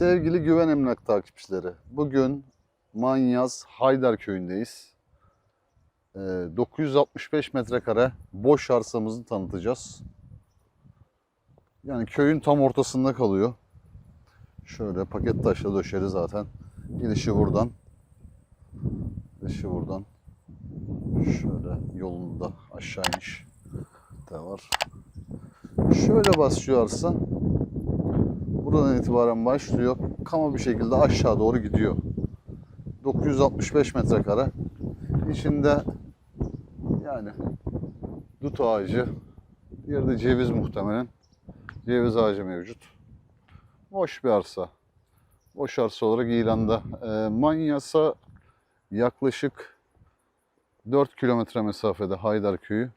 Sevgili Güven Emlak takipçileri, bugün Manyas Haydar köyündeyiz. Ee, 965 metrekare boş arsamızı tanıtacağız. Yani köyün tam ortasında kalıyor. Şöyle paket taşla döşeli zaten. Girişi buradan. Girişi buradan. Şöyle yolunda aşağı iniş de var. Şöyle başlıyor arsa. Buradan itibaren başlıyor. Kama bir şekilde aşağı doğru gidiyor. 965 metrekare. İçinde yani dut ağacı, bir yerde ceviz muhtemelen. Ceviz ağacı mevcut. Boş bir arsa. Boş arsa olarak ilanda. E, Manyas'a yaklaşık 4 kilometre mesafede Haydar Köyü.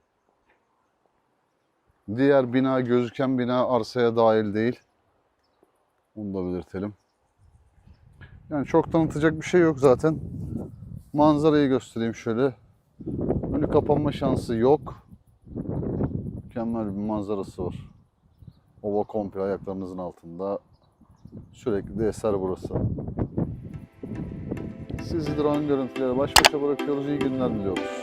Diğer bina gözüken bina arsaya dahil değil. Onu da belirtelim. Yani çok tanıtacak bir şey yok zaten. Manzarayı göstereyim şöyle. Önü kapanma şansı yok. Mükemmel bir manzarası var. Ova komple ayaklarınızın altında. Sürekli de eser burası. Sizi drone görüntüleri baş başa bırakıyoruz. İyi günler diliyoruz.